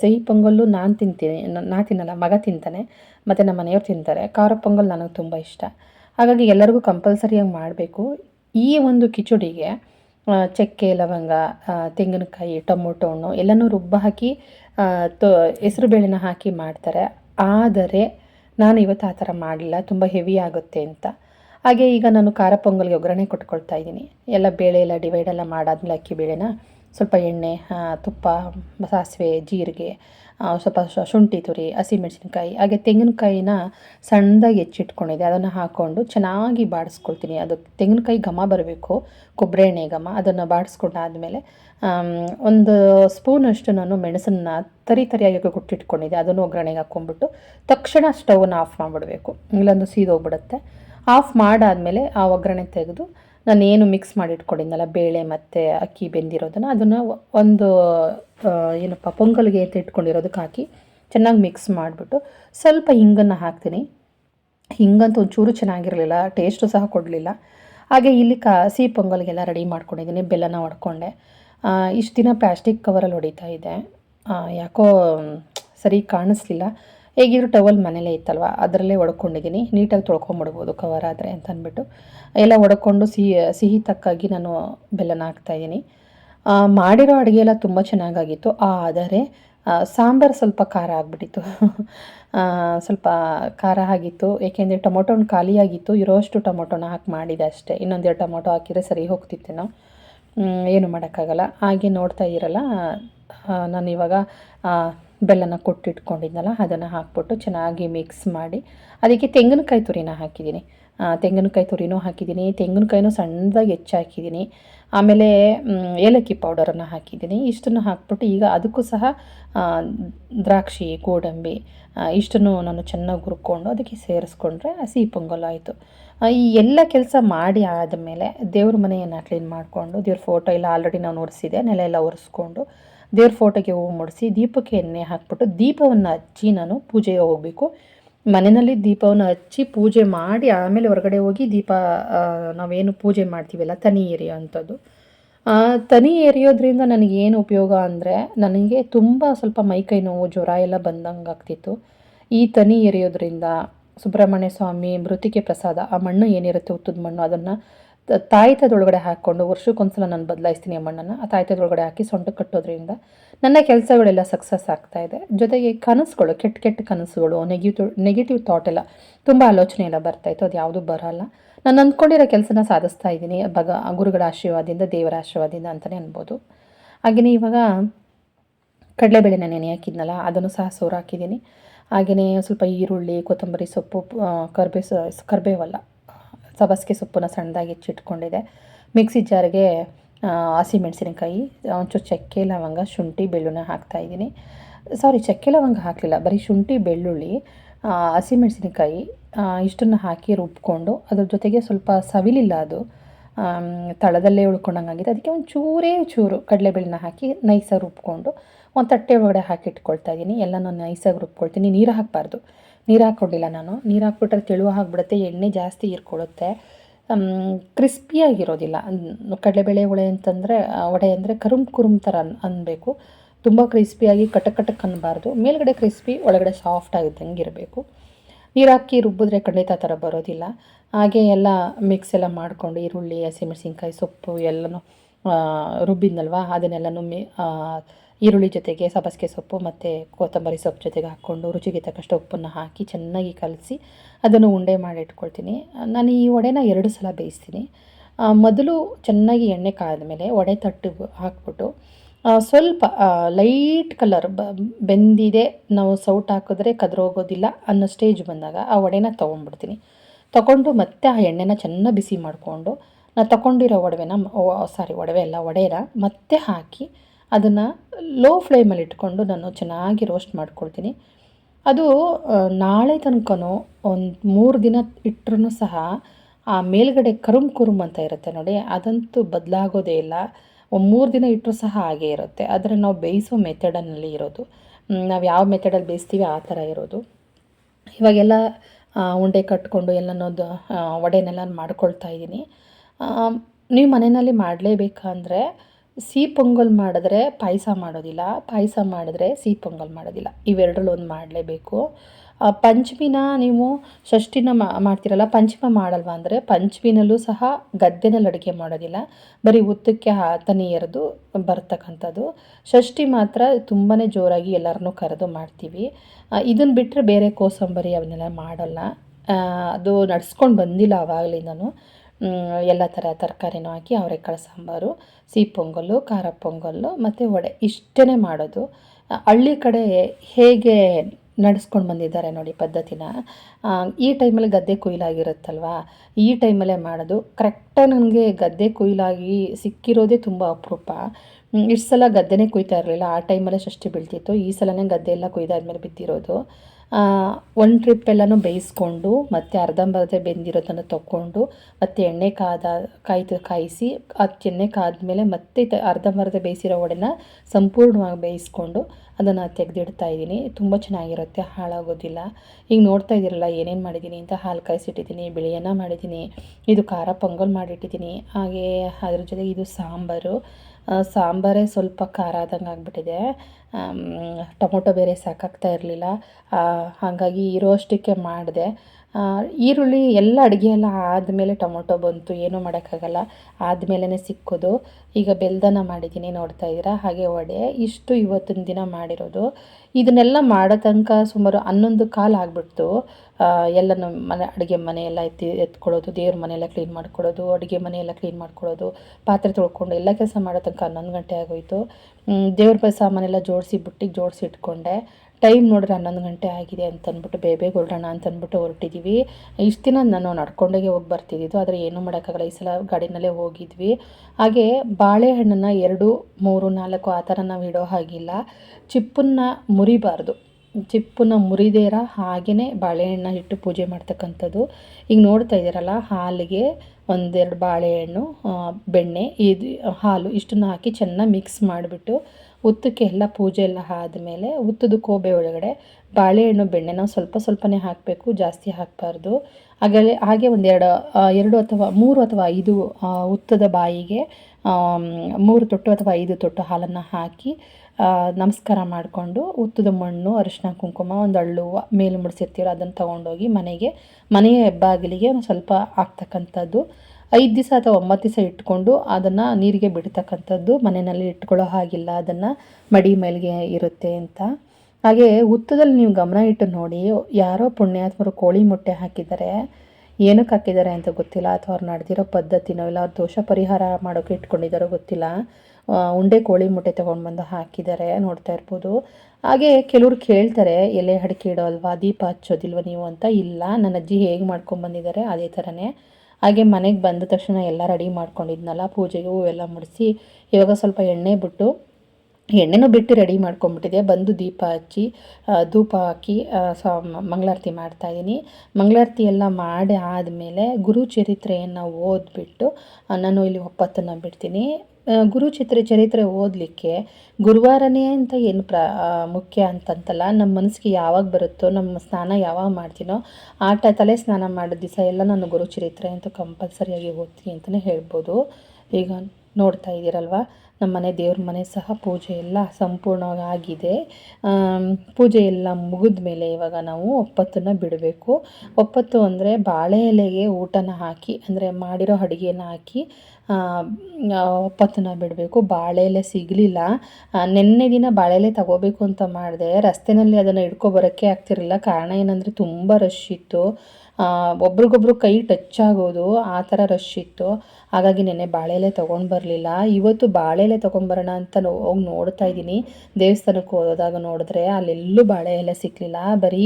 ಸಿಹಿ ಪೊಂಗಲ್ಲು ನಾನು ತಿಂತೀನಿ ನಾನು ತಿನ್ನಲ್ಲ, ಮಗ ತಿಂತಾನೆ, ಮತ್ತು ನಮ್ಮ ಮನೆಯವ್ರು ತಿಂತಾರೆ. ಖಾರ ಪೊಂಗಲ್ ನನಗೆ ತುಂಬ ಇಷ್ಟ. ಹಾಗಾಗಿ ಎಲ್ಲರಿಗೂ ಕಂಪಲ್ಸರಿಯಾಗಿ ಮಾಡಬೇಕು. ಈ ಒಂದು ಕಿಚುಡಿಗೆ ಚಕ್ಕೆ, ಲವಂಗ ತೆಂಗಿನಕಾಯಿ, ಟೊಮೊಟೊ, ಹಣ್ಣು ಎಲ್ಲನೂ ರುಬ್ಬ ಹಾಕಿ ತೊ ಹೆಸರುಬೇಳೆನ ಹಾಕಿ ಮಾಡ್ತಾರೆ. ಆದರೆ ನಾನು ಇವತ್ತು ಆ ಥರ ಮಾಡಲಿಲ್ಲ. ತುಂಬ ಹೆವಿ ಆಗುತ್ತೆ ಅಂತ. ಹಾಗೆ ಈಗ ನಾನು ಖಾರ ಪೊಂಗಲ್ಗೆ ಒಗ್ಗರಣೆ ಕೊಟ್ಕೊಳ್ತಾ ಇದ್ದೀನಿ. ಎಲ್ಲ ಬೇಳೆ ಎಲ್ಲ ಡಿವೈಡೆಲ್ಲ ಮಾಡಾದ್ಮೇಲೆ ಅಕ್ಕಿ ಬೇಳೆನ ಸ್ವಲ್ಪ ಎಣ್ಣೆ ತುಪ್ಪ, ಸಾಸಿವೆ, ಜೀರಿಗೆ ಸ್ವಲ್ಪ ಶುಂಠಿ, ತುರಿ, ಹಸಿಮೆಣಸಿನ್ಕಾಯಿ, ಹಾಗೆ ತೆಂಗಿನಕಾಯಿನ ಸಣ್ಣದಾಗಿ ಹೆಚ್ಚಿಟ್ಕೊಂಡಿದ್ದೆ. ಅದನ್ನು ಹಾಕ್ಕೊಂಡು ಚೆನ್ನಾಗಿ ಬಾಡಿಸ್ಕೊಳ್ತೀನಿ. ಅದು ತೆಂಗಿನಕಾಯಿ ಘಮ ಬರಬೇಕು, ಕೊಬ್ಬರಿ ಎಣ್ಣೆ ಘಮ, ಅದನ್ನು ಬಾಡಿಸ್ಕೊಂಡಾದ್ಮೇಲೆ ಒಂದು ಸ್ಪೂನಷ್ಟು ನಾನು ಮೆಣಸನ್ನು ತರಿ ತರಿಯಾಗಿ ಕೊಟ್ಟಿಟ್ಕೊಂಡಿದ್ದೆ ಅದನ್ನು ಒಗ್ಗರಣೆಗೆ ಹಾಕ್ಕೊಂಡ್ಬಿಟ್ಟು ತಕ್ಷಣ ಸ್ಟವನ್ನು ಆಫ್ ಮಾಡಿಬಿಡಬೇಕು. ಇಲ್ಲಾಂದ್ರೆ ಸೀದೋಗ್ಬಿಡುತ್ತೆ. ಆಫ್ ಮಾಡಾದಮೇಲೆ ಆ ಒಗ್ಗರಣೆ ತೆಗೆದು ನಾನು ಏನು ಮಿಕ್ಸ್ ಮಾಡಿ ಇಟ್ಕೊಂಡಿದ್ನಲ್ಲ ಬೇಳೆ ಮತ್ತು ಅಕ್ಕಿ ಬೆಂದಿರೋದನ್ನು, ಅದನ್ನು ಒಂದು ಏನಪ್ಪ, ಪೊಂಗಲ್ಗೆ ಅಂತ ಇಟ್ಕೊಂಡಿರೋದಕ್ಕೆ ಹಾಕಿ ಚೆನ್ನಾಗಿ ಮಿಕ್ಸ್ ಮಾಡಿಬಿಟ್ಟು ಸ್ವಲ್ಪ ಹಿಂಗನ್ನು ಹಾಕ್ತೀನಿ. ಹಿಂಗಂತೂ ಒಂಚೂರು ಚೆನ್ನಾಗಿರಲಿಲ್ಲ ಟೇಸ್ಟು ಸಹ ಕೊಡಲಿಲ್ಲ. ಹಾಗೆ ಇಲ್ಲಿ ಕಾ ಸಿಹಿ ಪೊಂಗಲ್ಗೆಲ್ಲ ರೆಡಿ ಮಾಡ್ಕೊಂಡಿದ್ದೀನಿ, ಬೆಲ್ಲನ ಹೊಡ್ಕೊಂಡೆ ಇಷ್ಟು ದಿನ ಪ್ಲಾಸ್ಟಿಕ್ ಕವರಲ್ಲಿ ಹೊಡಿತಾ ಇದೆ. ಯಾಕೋ, ಸರಿ ಕಾಣಿಸ್ಲಿಲ್ಲ. ಹೇಗಿದ್ರು ಟವಲ್ ಮನೇಲೇ ಇತ್ತಲ್ವ? ಅದರಲ್ಲೇ ಒಡ್ಕೊಂಡಿದ್ದೀನಿ ನೀಟಾಗಿ ತೊಳ್ಕೊಂಬಿಡ್ಬೋದು ಕವರ್ ಆದರೆ ಅಂತ ಅಂದ್ಬಿಟ್ಟು. ಎಲ್ಲ ಒಡ್ಕೊಂಡು ಸಿಹಿ ಸಿಹಿ ತಕ್ಕಾಗಿ ನಾನು ಬೆಲ್ಲನ ಹಾಕ್ತಾಯಿದ್ದೀನಿ ಮಾಡಿರೋ ಅಡುಗೆ ಎಲ್ಲ ತುಂಬ ಚೆನ್ನಾಗಾಗಿತ್ತು. ಆದರೆ ಸಾಂಬಾರು ಸ್ವಲ್ಪ ಖಾರ ಆಗಿಬಿಟ್ಟಿತ್ತು. ಸ್ವಲ್ಪ ಖಾರ ಆಗಿತ್ತು. ಏಕೆಂದರೆ ಟೊಮೊಟೊ ಖಾಲಿಯಾಗಿತ್ತು ಇರೋಷ್ಟು ಟೊಮೊಟೊನ ಹಾಕಿ ಮಾಡಿದೆ ಅಷ್ಟೇ. ಇನ್ನೊಂದೆರಡು ಟೊಮೊಟೊ ಹಾಕಿದರೆ ಸರಿ ಹೋಗ್ತಿತ್ತೇನೋ ಏನು. ಮಾಡೋಕ್ಕಾಗಲ್ಲ. ಹಾಗೆ ನೋಡ್ತಾ ಇರಲ್ಲ. ನಾನು ಇವಾಗ ಬೆಲ್ಲನ ಕೊಟ್ಟಿಟ್ಕೊಂಡಿದ್ನಲ್ಲ, ಅದನ್ನು ಹಾಕ್ಬಿಟ್ಟು ಚೆನ್ನಾಗಿ ಮಿಕ್ಸ್ ಮಾಡಿ. ಅದಕ್ಕೆ ತೆಂಗಿನಕಾಯಿ ತುರಿನ ಹಾಕಿದ್ದೀನಿ. ತೆಂಗಿನಕಾಯಿ ತುರಿನೂ ಹಾಕಿದ್ದೀನಿ. ತೆಂಗಿನಕಾಯಿನೂ ಸಣ್ಣದಾಗಿ ಹೆಚ್ಚಾಕಿದ್ದೀನಿ. ಆಮೇಲೆ ಏಲಕ್ಕಿ ಪೌಡರನ್ನು ಹಾಕಿದ್ದೀನಿ. ಇಷ್ಟನ್ನು ಹಾಕ್ಬಿಟ್ಟು ಈಗ ಅದಕ್ಕೂ ಸಹ ದ್ರಾಕ್ಷಿ, ಗೋಡಂಬಿ ಇಷ್ಟನ್ನು ನಾನು ಚೆನ್ನಾಗಿ ಹುರ್ಕೊಂಡು ಅದಕ್ಕೆ ಸೇರಿಸ್ಕೊಂಡ್ರೆ ಹಸಿ ಪೊಂಗಲ್ ಆಯಿತು. ಈ ಎಲ್ಲ ಕೆಲಸ ಮಾಡಿ ಆದಮೇಲೆ ದೇವ್ರ ಮನೆಯನ್ನು ಕ್ಲೀನ್ ಮಾಡಿಕೊಂಡು, ದೇವ್ರ ಫೋಟೋ ಎಲ್ಲ ಆಲ್ರೆಡಿ ನಾನು ಒರೆಸಿದೆ ನೆಲ ಎಲ್ಲ ಒರೆಸ್ಕೊಂಡು ದೇವ್ರ ಫೋಟೋಗೆ ಹೂವು ಮುಡಿಸಿ ದೀಪಕ್ಕೆ ಎಣ್ಣೆ ಹಾಕ್ಬಿಟ್ಟು ದೀಪವನ್ನು ಹಚ್ಚಿ ನಾನು ಪೂಜೆಗೆ ಹೋಗಬೇಕು. ಮನೆಯಲ್ಲಿ ದೀಪವನ್ನು ಹಚ್ಚಿ ಪೂಜೆ ಮಾಡಿ ಆಮೇಲೆ ಹೊರಗಡೆ ಹೋಗಿ ದೀಪ ನಾವೇನು ಪೂಜೆ ಮಾಡ್ತೀವಲ್ಲ, ತನಿ ಎರಿಯೋ ಅಂಥದ್ದು ತನಿ ಎರಿಯೋದ್ರಿಂದ ನನಗೇನು ಉಪಯೋಗ ಅಂದರೆ ನನಗೆ ತುಂಬ ಸ್ವಲ್ಪ ಮೈಕೈ ನೋವು, ಜ್ವರ ಎಲ್ಲ ಬಂದಂಗೆ ಆಗ್ತಿತ್ತು. ಈ ತನಿ ಎರಿಯೋದ್ರಿಂದ ಸುಬ್ರಹ್ಮಣ್ಯ ಸ್ವಾಮಿ ಮೃತಿಕೆ ಪ್ರಸಾದ, ಆ ಮಣ್ಣು ಏನಿರುತ್ತೆ ಉತ್ತದ ಮಣ್ಣು, ಅದನ್ನು ತಾಯ್ತದೊಳಗಡೆ ಹಾಕ್ಕೊಂಡು ವರ್ಷಕ್ಕೊಂದ್ಸಲ ನಾನು ಬದಲಾಯಿಸ್ತೀನಿ ಆ ಮಣ್ಣನ್ನು ಆ ತಾಯ್ತದೊಳಗಡೆ ಹಾಕಿ ಸೊಂಟ ಕಟ್ಟೋದ್ರಿಂದ ನನ್ನ ಕೆಲಸಗಳೆಲ್ಲ ಸಕ್ಸಸ್ ಆಗ್ತಾ ಇದೆ. ಜೊತೆಗೆ ಕನಸುಗಳು, ಕೆಟ್ಟ ಕೆಟ್ಟ ಕನಸುಗಳು ನೆಗೆಟಿವ್ ನೆಗೆಟಿವ್ ಥಾಟ್ ಎಲ್ಲ ತುಂಬ ಆಲೋಚನೆ ಎಲ್ಲ ಬರ್ತಾಯಿತ್ತು ಅದು ಯಾವುದೂ ಬರೋಲ್ಲ. ನಾನು ಅಂದ್ಕೊಂಡಿರೋ ಕೆಲಸನ ಸಾಧಿಸ್ತಾ ಇದ್ದೀನಿ, ಭಗ, ಗುರುಗಳ ಆಶೀರ್ವಾದದಿಂದ, ದೇವರ ಆಶೀರ್ವಾದದಿಂದ ಅಂತಲೇ ಅನ್ಬೋದು. ಹಾಗೆಯೇ ಇವಾಗ ಕಡಲೆಬೇಳೆನ ನೆನೆ ಹಾಕಿದ್ನಲ್ಲ, ಅದನ್ನು ಸಹ ಸೋರು ಹಾಕಿದ್ದೀನಿ ಹಾಗೆಯೇ ಸ್ವಲ್ಪ ಈರುಳ್ಳಿ, ಕೊತ್ತಂಬರಿ ಸೊಪ್ಪು ಕರ್ಬೇ ಕರ್ಬೇವಲ್ಲ. ಸಬಸ್ಗೆ ಸೊಪ್ಪನ್ನ ಸಣ್ಣದಾಗಿ ಹೆಚ್ಚಿಟ್ಕೊಂಡಿದೆ. ಮಿಕ್ಸಿ ಜಾರ್ಗೆ ಹಸಿಮೆಣಸಿನಕಾಯಿ ಒಂಚೂರು ಚಕ್ಕೆ ಲವಂಗ ಶುಂಠಿ ಬೆಳ್ಳುಳ್ಳಿ ಹಾಕ್ತಾಯಿದ್ದೀನಿ ಸಾರಿ ಚಕ್ಕೆ ಲವಂಗ ಹಾಕಲಿಲ್ಲ ಬರೀ ಶುಂಠಿ ಬೆಳ್ಳುಳ್ಳಿ ಆ, ಹಸಿಮೆಣಸಿನಕಾಯಿ ಆ, ಇಷ್ಟನ್ನು ಹಾಕಿ ರುಬ್ಕೊಂಡು ಅದ್ರ ಜೊತೆಗೆ ಸ್ವಲ್ಪ ಸವಿಲಿಲ್ಲ ಅದು. ತಳದಲ್ಲೇ ಉಳ್ಕೊಂಡಂಗಾಗಿದೆ. ಅದಕ್ಕೆ ಒಂದು ಚೂರೇ ಚೂರು ಕಡಲೆಬೇಳೆನ ಹಾಕಿ ನೈಸಾಗಿ ರುಬ್ಕೊಂಡು ಒಂದು ತಟ್ಟೆ ಒಳಗಡೆ ಹಾಕಿ ಇಟ್ಕೊಳ್ತಾ ಇದ್ದೀನಿ. ನಾನು ನೈಸಾಗಿ ರುಬ್ಕೊಳ್ತೀನಿ. ನೀರು ಹಾಕಬಾರ್ದು. ನೀರು ಹಾಕ್ಕೊಂಡಿಲ್ಲ ನಾನು. ನೀರು ಹಾಕ್ಬಿಟ್ರೆ ತೆಳುವ ಆಗಿಬಿಡುತ್ತೆ, ಎಣ್ಣೆ ಜಾಸ್ತಿ ಹೀರ್ಕೊಳ್ಳುತ್ತೆ ಕ್ರಿಸ್ಪಿಯಾಗಿರೋದಿಲ್ಲ. ಕಡಲೆಬೇಳೆ ವಡೆ ಅಂತಂದರೆ ವಡೆ ಅಂದರೆ ಕರುಮ್ ಕುರುಮ್ ಥರ ಅನ್ ಅನ್ನಬೇಕು ತುಂಬ ಕ್ರಿಸ್ಪಿಯಾಗಿ ಕಟಕ್ ಕಟಕ್ ಅನ್ನಬಾರ್ದು ಮೇಲ್ಗಡೆ ಕ್ರಿಸ್ಪಿ, ಒಳಗಡೆ ಸಾಫ್ಟ್ ಆಗಿದ್ದಂಗೆ ಇರಬೇಕು. ನೀರು ಹಾಕಿ ರುಬ್ಬಿದ್ರೆ ಖಂಡಿತ ಥರ ಬರೋದಿಲ್ಲ. ಹಾಗೆ ಎಲ್ಲ ಮಿಕ್ಸ್ ಎಲ್ಲ ಮಾಡಿಕೊಂಡು ಈರುಳ್ಳಿ, ಹಸಿಮೆಣಸಿನ್ಕಾಯಿ, ಸೊಪ್ಪು ಎಲ್ಲನೂ ರುಬ್ಬಿದ್ನಲ್ವಾ? ಅದನ್ನೆಲ್ಲನೂ ಮಿ ಈರುಳ್ಳಿ ಜೊತೆಗೆ ಸಬಸಿಗೆ ಸೊಪ್ಪು ಮತ್ತು ಕೊತ್ತಂಬರಿ ಸೊಪ್ಪು ಜೊತೆಗೆ ಹಾಕ್ಕೊಂಡು ರುಚಿಗೆ ತಕ್ಕಷ್ಟು ಉಪ್ಪನ್ನು ಹಾಕಿ ಚೆನ್ನಾಗಿ ಕಲಸಿ ಅದನ್ನು ಉಂಡೆ ಮಾಡಿ ಇಟ್ಕೊಳ್ತೀನಿ. ನಾನು ಈ ವಡೆನ ಎರಡು ಸಲ ಬೇಯಿಸ್ತೀನಿ. ಮೊದಲು ಚೆನ್ನಾಗಿ ಎಣ್ಣೆ ಕಾದ ಮೇಲೆ ವಡೆ ತಟ್ಟು ಹಾಕ್ಬಿಟ್ಟು ಸ್ವಲ್ಪ ಲೈಟ್ ಕಲರ್ ಬ, ಬೆಂದಿದೆ, ನಾವು ಸೌಟ್ ಹಾಕಿದ್ರೆ ಕದ್ರೋಗೋದಿಲ್ಲ ಅನ್ನೋ ಸ್ಟೇಜ್ ಬಂದಾಗ ಆ ವಡೆನ ತೊಗೊಂಡ್ಬಿಡ್ತೀನಿ. ತಗೊಂಡು ಮತ್ತೆ ಆ ಎಣ್ಣೆನ ಚೆನ್ನಾಗಿ ಬಿಸಿ ಮಾಡಿಕೊಂಡು ನಾನು ತಗೊಂಡಿರೋ ಒಡವೆನ ಸಾರಿ ಒಡವೆ ಅಲ್ಲ, ವಡೆನ ಮತ್ತೆ ಹಾಕಿ ಅದನ್ನು ಲೋ ಫ್ಲೇಮಲ್ಲಿ ಇಟ್ಕೊಂಡು ನಾನು ಚೆನ್ನಾಗಿ ರೋಸ್ಟ್ ಮಾಡ್ಕೊಳ್ತೀನಿ. ಅದು ನಾಳೆ ತನಕನೂ ಒಂದು ಮೂರು ದಿನ ಇಟ್ಟರೂ ಸಹ ಆ ಮೇಲ್ಗಡೆ ಕರುಮ್ ಕುರುಮ್ ಅಂತ ಇರುತ್ತೆ ನೋಡಿ, ಅದಂತೂ ಬದಲಾಗೋದೇ ಇಲ್ಲ. ಒಂದು ಮೂರು ದಿನ ಇಟ್ಟರೂ ಸಹ ಹಾಗೇ ಇರುತ್ತೆ. ಆದರೆ ನಾವು ಬೇಯಿಸೋ ಮೆಥಡನಲ್ಲಿ ಇರೋದು. ನಾವು ಯಾವ ಮೆಥಡಲ್ಲಿ ಬೇಯಿಸ್ತೀವಿ ಆ ಥರ ಇರೋದು. ಇವಾಗೆಲ್ಲ ಉಂಡೆ ಕಟ್ಕೊಂಡು ಎಲ್ಲನೋದು ವಡೆನೆಲ್ಲ ಮಾಡ್ಕೊಳ್ತಾ ಇದ್ದೀನಿ. ನೀವು ಮನೆಯಲ್ಲಿ ಮಾಡಲೇಬೇಕಂದ್ರೆ ಸಿಹಿ ಪೊಂಗಲ್ ಮಾಡಿದ್ರೆ ಪಾಯಸ ಮಾಡೋದಿಲ್ಲ, ಪಾಯಸ ಮಾಡಿದ್ರೆ ಸಿಹಿ ಪೊಂಗಲ್ ಮಾಡೋದಿಲ್ಲ. ಇವೆರಡರಲ್ಲಿ ಒಂದು ಮಾಡಲೇಬೇಕು. ಪಂಚಮಿನ ನೀವು ಷಷ್ಠಿನ ಮಾಡ್ತಿರಲ್ಲ, ಪಂಚಮ ಮಾಡಲ್ವಾ ಅಂದರೆ ಪಂಚಮಿನಲ್ಲೂ ಸಹ ಗದ್ದೆನಲ್ಲಿ ಅಡುಗೆ ಮಾಡೋದಿಲ್ಲ. ಬರೀ ಉತ್ತಕ್ಕೆ ಹಾತನಿ ಎರೆದು ಬರ್ತಕ್ಕಂಥದ್ದು. ಷಷ್ಠಿ ಮಾತ್ರ ತುಂಬಾ ಜೋರಾಗಿ ಎಲ್ಲರನ್ನೂ ಕರೆದು ಮಾಡ್ತೀವಿ. ಇದನ್ನು ಬಿಟ್ಟರೆ ಬೇರೆ ಕೋಸಂಬರಿ ಅವನ್ನೆಲ್ಲ ಮಾಡಲ್ಲ. ಅದು ನಡ್ಸ್ಕೊಂಡು ಬಂದಿಲ್ಲ ಆವಾಗಲಿಂದನೂ ಎಲ್ಲ ಥರ ತರಕಾರಿನೂ ಹಾಕಿ ಅವರೆಕಾಳು ಸಾಂಬಾರು, ಸಿಹಿ ಪೊಂಗಲ್ಲು, ಖಾರ ಪೊಂಗಲ್ಲು ಮತ್ತು ವಡೆ ಇಷ್ಟೇ ಮಾಡೋದು. ಹಳ್ಳಿ ಕಡೆ ಹೇಗೆ ನಡೆಸ್ಕೊಂಡು ಬಂದಿದ್ದಾರೆ ನೋಡಿ ಪದ್ಧತಿನ. ಈ ಟೈಮಲ್ಲಿ ಗದ್ದೆ ಕೊಯ್ಲಾಗಿರುತ್ತಲ್ವ? ಈ ಟೈಮಲ್ಲೇ ಮಾಡೋದು ಕರೆಕ್ಟಾಗಿ ನನಗೆ ಗದ್ದೆ ಕೊಯ್ಲಾಗಿ ಸಿಕ್ಕಿರೋದೇ ತುಂಬ ಅಪರೂಪ. ಇಷ್ಟು ಸಲ ಗದ್ದೆನೇ ಕೊಯ್ತಾ ಇರಲಿಲ್ಲ. ಆ ಟೈಮಲ್ಲೇ ಷಷ್ಠಿ ಬೀಳ್ತಿತ್ತು. ಈ ಸಲನೇ ಗದ್ದೆ ಎಲ್ಲ ಕೊಯ್ದಾದ್ಮೇಲೆ ಬಿದ್ದಿರೋದು. ಒಂದು ಟ್ರಿಪ್ ಎಲ್ಲನೂ ಬೇಯಿಸ್ಕೊಂಡು, ಮತ್ತು ಅರ್ಧಂಬರ್ಧ ಬೆಂದಿರೋದನ್ನು ತಗೊಂಡು ಮತ್ತು ಎಣ್ಣೆ ಕಾದ ಕಾಯ್ತು ಕಾಯಿಸಿ ಅದು ಎಣ್ಣೆ ಕಾದ್ಮೇಲೆ ಮತ್ತೆ ಅರ್ಧಂಬರ್ಧ ಬೇಯಿಸಿರೋ ಒಡೆನ ಸಂಪೂರ್ಣವಾಗಿ ಬೇಯಿಸ್ಕೊಂಡು ಅದನ್ನು ತೆಗೆದಿಡ್ತಾ ಇದ್ದೀನಿ. ತುಂಬ ಚೆನ್ನಾಗಿರುತ್ತೆ, ಹಾಳಾಗೋದಿಲ್ಲ. ಈಗ ನೋಡ್ತಾ ಇದ್ದೀರಲ್ಲ, ಏನೇನು ಮಾಡಿದ್ದೀನಿ ಅಂತ ಹಾಲು ಕಾಯಿಸಿಟ್ಟಿದ್ದೀನಿ, ಬಿಳಿಯನ್ನ ಮಾಡಿದ್ದೀನಿ, ಇದು ಖಾರ ಪೊಂಗಲ್ ಮಾಡಿಟ್ಟಿದ್ದೀನಿ, ಹಾಗೆ ಅದ್ರ ಜೊತೆಗೆ ಇದು ಸಾಂಬಾರು. ಸಾಂಬಾರೇ ಸ್ವಲ್ಪ ಖಾರ ಆದಂಗೆ ಆಗಿಬಿಟ್ಟಿದೆ. ಟೊಮೊಟೊ ಬೇರೆ ಸಾಕಾಗ್ತಾ ಇರಲಿಲ್ಲ. ಹಾಗಾಗಿ ಇರೋ ಅಷ್ಟಕ್ಕೆ ಮಾಡಿದೆ. ಈರುಳ್ಳಿ ಎಲ್ಲ ಅಡುಗೆ ಎಲ್ಲ ಆದಮೇಲೆ ಟೊಮೊಟೊ ಬಂತು, ಏನೂ ಮಾಡೋಕ್ಕಾಗಲ್ಲ. ಆದಮೇಲೇ ಸಿಕ್ಕೋದು. ಈಗ ಬೆಲ್ದನ ಮಾಡಿದ್ದೀನಿ, ನೋಡ್ತಾ ಇದ್ದೀರಾ? ಹಾಗೆ ವಡೆ. ಇಷ್ಟು ಇವತ್ತಿನ ದಿನ ಮಾಡಿರೋದು. ಇದನ್ನೆಲ್ಲ ಮಾಡೋ ತನಕ ಸುಮಾರು ಹನ್ನೊಂದು ಕಾಲು ಆಗಿಬಿಡ್ತು. ಎಲ್ಲನೂ ಮನೆ, ಅಡುಗೆ ಮನೆಯೆಲ್ಲ ಎಲ್ಲ ಎತ್ತಿ, ಎತ್ಕೊಳ್ಳೋದು, ದೇವ್ರ ಮನೆಯೆಲ್ಲ ಕ್ಲೀನ್ ಮಾಡ್ಕೊಳ್ಳೋದು, ಅಡುಗೆ ಮನೆಯೆಲ್ಲ ಕ್ಲೀನ್ ಮಾಡ್ಕೊಳ್ಳೋದು, ಪಾತ್ರೆ ತೊಳ್ಕೊಂಡು ಎಲ್ಲ ಕೆಲಸ ಮಾಡೋ ತನಕ ಹನ್ನೊಂದು ಗಂಟೆ ಆಗೋಯಿತು. ದೇವ್ರ ಸಾಮಾನೆಲ್ಲ ಜೋಡಿಸಿ, ಬುಟ್ಟಿಗೆ ಜೋಡಿಸಿ ಇಟ್ಕೊಂಡೆ. ಟೈಮ್ ನೋಡಿದ್ರೆ ಹನ್ನೊಂದು ಗಂಟೆ ಆಗಿದೆ ಅಂತ ಬೇಬೆ ಹೊರಡೋಣ ಅಂತ ಅಂದ್ಬಿಟ್ಟು ಹೊರಟಿದ್ದೀವಿ ಇಷ್ಟು ದಿನ ನಾನು ನಡ್ಕೊಂಡೇ ಹೋಗಿ ಬರ್ತಿದ್ದಿದ್ದು ಆದರೆ ಏನೂ ಮಾಡೋಕ್ಕಾಗಲ್ಲ. ಈ ಸಲ ಗಾಡಿನಲ್ಲೇ ಹೋಗಿದ್ವಿ. ಹಾಗೆ ಬಾಳೆಹಣ್ಣನ್ನು ಎರಡು, ಮೂರು, ನಾಲ್ಕು ಆ ಥರ ನಾವು ಇಡೋ ಹಾಗಿಲ್ಲ. ಚಿಪ್ಪನ್ನು ಮುರಿಬಾರ್ದು. ಚಿಪ್ಪನ್ನ ಮುರಿದೇರ ಹಾಗೆಯೇ ಬಾಳೆಹಣ್ಣ ಇಟ್ಟು ಪೂಜೆ ಮಾಡ್ತಕ್ಕಂಥದ್ದು. ಈಗ ನೋಡ್ತಾ ಇದ್ದೀರಲ್ಲ, ಹಾಲಿಗೆ ಒಂದೆರಡು ಬಾಳೆಹಣ್ಣು ಬೆಣ್ಣೆ, ಇದು ಹಾಲು ಇಷ್ಟನ್ನು ಹಾಕಿ ಚೆನ್ನಾಗಿ ಮಿಕ್ಸ್ ಮಾಡಿಬಿಟ್ಟು ಉತ್ತಕ್ಕೆ ಎಲ್ಲ ಪೂಜೆ ಎಲ್ಲ ಆದಮೇಲೆ ಉತ್ತದ ಕೋಬೆ ಒಳಗಡೆ ಬಾಳೆಹಣ್ಣು ಬೆಣ್ಣೆ ನಾವು ಸ್ವಲ್ಪ ಸ್ವಲ್ಪನೇ ಹಾಕಬೇಕು, ಜಾಸ್ತಿ ಹಾಕಬಾರ್ದು. ಹಾಗೆ ಹಾಗೆ ಒಂದೆರಡು ಎರಡು ಅಥವಾ ಮೂರು ಅಥವಾ ಐದು ಉತ್ತದ ಬಾಯಿಗೆ ಮೂರು ತೊಟ್ಟು ಅಥವಾ ಐದು ತೊಟ್ಟು ಹಾಲನ್ನು ಹಾಕಿ ನಮಸ್ಕಾರ ಮಾಡಿಕೊಂಡು ಉತ್ತದ ಮಣ್ಣು ಅರಿಶಿನ ಕುಂಕುಮ, ಒಂದು ಹಳ್ಳು ಮೇಲೆ ಮುಡಿಸಿರ್ತೀವಿ ಅದನ್ನು ತೊಗೊಂಡೋಗಿ ಮನೆಗೆ, ಮನೆಯ ಹೆಬ್ಬಾಗಿಲಿಗೆ ಒಂದು ಸ್ವಲ್ಪ ಹಾಕ್ತಕ್ಕಂಥದ್ದು. ಐದು ದಿವಸ ಅಥವಾ ಒಂಬತ್ತು ದಿವಸ ಇಟ್ಕೊಂಡು ಅದನ್ನು ನೀರಿಗೆ ಬಿಡ್ತಕ್ಕಂಥದ್ದು ಮನೆಯಲ್ಲಿ ಇಟ್ಕೊಳ್ಳೋ ಹಾಗಿಲ್ಲ. ಅದನ್ನು ಮಡಿ ಮೇಲ್ಗೆ ಇರುತ್ತೆ ಅಂತ. ಹಾಗೆ ಹುತ್ತದಲ್ಲಿ ನೀವು ಗಮನ ಇಟ್ಟು ನೋಡಿ, ಯಾರೋ ಪುಣ್ಯಾತ್ಮರು ಕೋಳಿ ಮೊಟ್ಟೆ ಹಾಕಿದ್ದಾರೆ. ಏನಕ್ಕೆ ಹಾಕಿದ್ದಾರೆ ಅಂತ ಗೊತ್ತಿಲ್ಲ. ಅಥವಾ ಅವ್ರು ನಡೆದಿರೋ ಪದ್ಧತಿನೋ ಇಲ್ಲ, ಅವ್ರು ದೋಷ ಪರಿಹಾರ ಮಾಡೋಕ್ಕೆ ಇಟ್ಕೊಂಡಿದ್ದಾರೋ ಗೊತ್ತಿಲ್ಲ. ಉಂಡೆ ಕೋಳಿ ಮೊಟ್ಟೆ ತೊಗೊಂಡು ಬಂದು ಹಾಕಿದ್ದಾರೆ ನೋಡ್ತಾ ಇರ್ಬೋದು. ಹಾಗೆ ಕೆಲವ್ರು ಕೇಳ್ತಾರೆ, ಎಲೆ ಅಡಿಕೆ ಇಡೋಲ್ವಾ, ದೀಪ ಹಚ್ಚೋದಿಲ್ವ ನೀವು ಅಂತ. ಇಲ್ಲ, ನನ್ನ ಅಜ್ಜಿ ಹೇಗೆ ಮಾಡ್ಕೊಂಡು ಬಂದಿದ್ದಾರೆ, ಅದೇ ಥರನೇ. ಹಾಗೆ ಮನೆಗೆ ಬಂದ ತಕ್ಷಣ ಎಲ್ಲ ರೆಡಿ ಮಾಡ್ಕೊಂಡಿದ್ನಲ್ಲ ಪೂಜೆಗೆ ಹೂವೆಲ್ಲ ಮುಡಿಸಿ. ಇವಾಗ ಸ್ವಲ್ಪ ಎಣ್ಣೆ ಬಿಟ್ಟು, ಎಣ್ಣೆನೂ ಬಿಟ್ಟು ರೆಡಿ ಮಾಡ್ಕೊಂಬಿಟ್ಟಿದೆ. ಬಂದು ದೀಪ ಹಚ್ಚಿ ಧೂಪ ಹಾಕಿ ಸ, ಮಂಗಳಾರತಿ ಮಾಡ್ತಾಯಿದ್ದೀನಿ ಮಂಗಳಾರತಿ ಎಲ್ಲ ಮಾಡಿ ಆದಮೇಲೆ ಗುರು ಚರಿತ್ರೆಯನ್ನು ಓದ್ಬಿಟ್ಟು ನಾನು ಇಲ್ಲಿ ಒಪ್ಪತ್ತನ್ನು ಬಿಡ್ತೀನಿ. ಆ, ಗುರು ಚಿತ್ರ ಚರಿತ್ರೆ ಓದಲಿಕ್ಕೆ ಗುರುವಾರನೇ ಅಂತ ಏನು ಪ್ರ ಮುಖ್ಯ ಅಂತಂತಲ್ಲ ನಮ್ಮ ಮನಸ್ಸಿಗೆ ಯಾವಾಗ ಬರುತ್ತೋ ನಮ್ಮ ಸ್ನಾನ ಯಾವಾಗ ಮಾಡ್ತೀನೋ ಆ ಟ ತಲೆ ಸ್ನಾನ ಮಾಡೋ ದಿವಸ ಎಲ್ಲ ನಾನು ಗುರು ಚರಿತ್ರೆ ಅಂತ ಕಂಪಲ್ಸರಿಯಾಗಿ ಓದ್ತೀನಿ ಅಂತಲೇ ಹೇಳ್ಬೋದು. ಈಗ ನೋಡ್ತಾ ಇದ್ದೀರಲ್ವ ನಮ್ಮ ಮನೆ ದೇವ್ರ ಮನೆ ಸಹ ಪೂಜೆ ಎಲ್ಲ ಸಂಪೂರ್ಣವಾಗಿ ಆಗಿದೆ. ಪೂಜೆ ಎಲ್ಲ ಮುಗಿದ ಮೇಲೆ ಇವಾಗ ನಾವು ಒಪ್ಪತ್ತನ್ನು ಬಿಡಬೇಕು. ಒಪ್ಪತ್ತು ಅಂದರೆ ಬಾಳೆ ಎಲೆಗೆ ಊಟನ ಹಾಕಿ, ಅಂದರೆ ಮಾಡಿರೋ ಅಡುಗೆನ ಹಾಕಿ ಒಪ್ಪತ್ತನ್ನು ಬಿಡಬೇಕು. ಬಾಳೆ ಎಲೆ ಸಿಗಲಿಲ್ಲ. ನೆನ್ನೆ ದಿನ ಬಾಳೆ ಎಲೆ ತಗೋಬೇಕು ಅಂತ ಮಾಡಿದೆ. ರಸ್ತೆನಲ್ಲಿ ಅದನ್ನು ಹಿಡ್ಕೊಬರೋಕ್ಕೆ ಆಗ್ತಿರಲಿಲ್ಲ. ಕಾರಣ ಏನಂದರೆ ತುಂಬ ರಶ್ ಇತ್ತು. ಒಬ್ರಿಗೊಬ್ರು ಕೈ ಟಚ್ ಆಗೋದು ಆ ಥರ ರಶ್ ಇತ್ತು. ಹಾಗಾಗಿ ನೆನ್ನೆ ಬಾಳೆಲೆ ತೊಗೊಂಡು ಬರಲಿಲ್ಲ. ಇವತ್ತು ಬಾಳೆಲೆ ತೊಗೊಂಬರೋಣ ಅಂತ ಹೋಗಿ ನೋಡ್ತಾ ಇದ್ದೀನಿ. ದೇವಸ್ಥಾನಕ್ಕೆ ಹೋದಾಗ ನೋಡಿದ್ರೆ ಅಲ್ಲೆಲ್ಲೂ ಬಾಳೆ ಎಲೆ ಸಿಕ್ಕಲಿಲ್ಲ ಬರೀ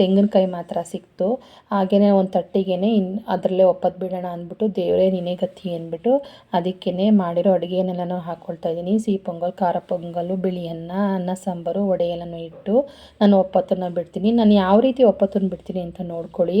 ತೆಂಗಿನಕಾಯಿ ಮಾತ್ರ ಸಿಕ್ತು. ಹಾಗೇ ಒಂದು ತಟ್ಟಿಗೆನೆ ಇನ್, ಅದರಲ್ಲೇ ಒಪ್ಪತ್ತು ಬಿಡೋಣ ಅಂದ್ಬಿಟ್ಟು ದೇವರೇ ನಿನೇ ಗತಿ ಅಂದ್ಬಿಟ್ಟು ಅದಕ್ಕೇ ಮಾಡಿರೋ ಅಡುಗೆನೆಲ್ಲನೂ ಹಾಕ್ಕೊಳ್ತಾ ಇದ್ದೀನಿ. ಸಿಹಿ ಪೊಂಗಲ್, ಖಾರ ಪೊಂಗಲ್ಲು ಬಿಳಿ ಅನ್ನ ಅನ್ನ, ಸಾಂಬಾರು, ವಡೆ ಎಲ್ಲನೂ ಇಟ್ಟು ನಾನು ಒಪ್ಪತ್ತನ್ನು ಬಿಡ್ತೀನಿ. ನಾನು ಯಾವ ರೀತಿ ಒಪ್ಪತ್ತನ್ನು ಬಿಡ್ತೀನಿ ಅಂತ ನೋಡ್ಕೊಳ್ಳಿ.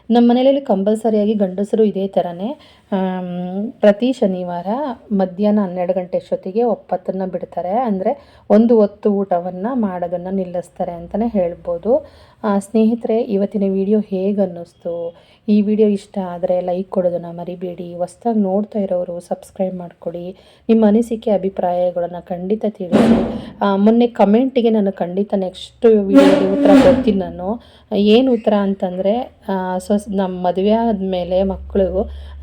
ನಮ್ಮ ಮನೆಯಲ್ಲಿ ಕಂಪಲ್ಸರಿಯಾಗಿ ಗಂಡಸರು ಇದೇ ಥರನೇ ಪ್ರತಿ ಶನಿವಾರ ಮಧ್ಯಾಹ್ನ ಹನ್ನೆರಡು ಗಂಟೆ ಅಷ್ಟೊತ್ತಿಗೆ ಒಪ್ಪತ್ತನ್ನು ಬಿಡ್ತಾರೆ. ಅಂದರೆ ಒಂದು ಹೊತ್ತು ಊಟವನ್ನು ಮಾಡೋದನ್ನು ನಿಲ್ಲಿಸ್ತಾರೆ ಅಂತಲೇ ಹೇಳ್ಬೋದು. ಸ್ನೇಹಿತರೆ, ಇವತ್ತಿನ ವಿಡಿಯೋ ಹೇಗೆ ಅನ್ನಿಸ್ತು ಈ ವಿಡಿಯೋ ಇಷ್ಟ ಆದರೆ ಲೈಕ್ ಕೊಡೋದನ್ನು ಮರಿಬೇಡಿ. ಹೊಸ್ದಾಗಿ ನೋಡ್ತಾ ಇರೋರು ಸಬ್ಸ್ಕ್ರೈಬ್ ಮಾಡಿಕೊಡಿ. ನಿಮ್ಮ ಅನಿಸಿಕೆ, ಅಭಿಪ್ರಾಯಗಳನ್ನು ಖಂಡಿತ ತಿಳಿಸಿ. ಮೊನ್ನೆ ಕಮೆಂಟಿಗೆ ನಾನು ಖಂಡಿತ ನೆಕ್ಸ್ಟ್ ವಿಡಿಯೋಗೆ ಉತ್ತರ ಕೊಡ್ತೀನಿ ನಾನು. ಏನು ಉತ್ತರ ಅಂತಂದರೆ ಸೊ ನಮ್ಮ ಮದುವೆ ಆದಮೇಲೆ ಮಕ್ಕಳು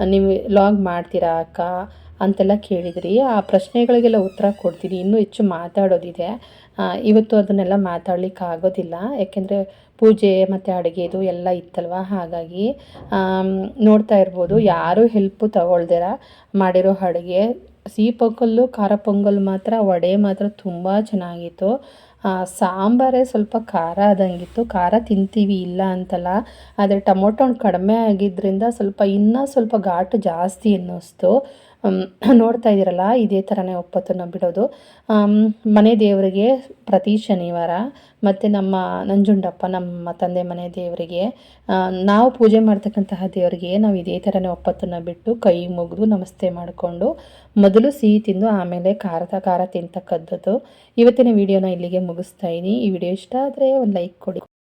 ನೀವು ಲಾಗ್ ಮಾಡ್ತೀರಾ ಅಕ್ಕ? ಅಂತೆಲ್ಲ ಕೇಳಿದ್ರಿ. ಆ ಪ್ರಶ್ನೆಗಳಿಗೆಲ್ಲ ಉತ್ತರ ಕೊಡ್ತೀನಿ. ಇನ್ನೂ ಹೆಚ್ಚು ಮಾತಾಡೋದಿದೆ. ಇವತ್ತು ಅದನ್ನೆಲ್ಲ ಮಾತಾಡಲಿಕ್ಕೆ ಆಗೋದಿಲ್ಲ. ಯಾಕೆಂದರೆ ಪೂಜೆ ಮತ್ತು ಅಡುಗೆದು ಎಲ್ಲ ಇತ್ತಲ್ವ? ಹಾಗಾಗಿ ನೋಡ್ತಾ ಇರ್ಬೋದು. ಯಾರೂ ಹೆಲ್ಪು ತಗೊಳ್ದಿರ? ಮಾಡಿರೋ ಅಡುಗೆ ಸಿಹಿ ಪೊಂಗಲ್ಲು, ಖಾರ ಪೊಂಗಲ್ ಮಾತ್ರ, ವಡೆ ಮಾತ್ರ ತುಂಬ ಚೆನ್ನಾಗಿತ್ತು. ಸಾಂಬಾರೇ ಸ್ವಲ್ಪ ಖಾರ ಆದಂಗಿತ್ತು. ಖಾರ ತಿಂತೀವಿ, ಇಲ್ಲ ಅಂತಲ್ಲ. ಆದರೆ ಟೊಮೊಟೊ ಹಣ್ಣು ಕಡಿಮೆ ಆಗಿದ್ದರಿಂದ ಸ್ವಲ್ಪ, ಇನ್ನೂ ಸ್ವಲ್ಪ ಘಾಟು ಜಾಸ್ತಿ ಅನ್ನಿಸ್ತು. ನೋಡ್ತಾ ಇದ್ದೀರಲ್ಲ, ಇದೇ ಥರನೇ ಒಪ್ಪತ್ತನ್ನು ಬಿಡೋದು. ಮನೆ ದೇವರಿಗೆ ಪ್ರತಿ ಶನಿವಾರ, ಮತ್ತು ನಮ್ಮ ನಂಜುಂಡಪ್ಪ, ನಮ್ಮ ತಂದೆ ಮನೆ ದೇವರಿಗೆ ನಾವು ಪೂಜೆ ಮಾಡ್ತಕ್ಕಂತಹ ದೇವರಿಗೆ ನಾವು ಇದೇ ಥರನೇ ಒಪ್ಪತ್ತನ್ನು ಬಿಟ್ಟು ಕೈ ಮುಗಿದು ನಮಸ್ತೆ ಮಾಡಿಕೊಂಡು, ಮೊದಲು ಸಿಹಿ ತಿಂದು, ಆಮೇಲೆ ಖಾರದ ಖಾರ ತಿಂತಕ್ಕಂಥದ್ದು. ಇವತ್ತಿನ ವಿಡಿಯೋನ ಇಲ್ಲಿಗೆ ಮುಗಿಸ್ತಾ ಇದ್ದೀನಿ ಈ ವಿಡಿಯೋ ಇಷ್ಟ ಆದರೆ ಒಂದು ಲೈಕ್ ಕೊಡಿ.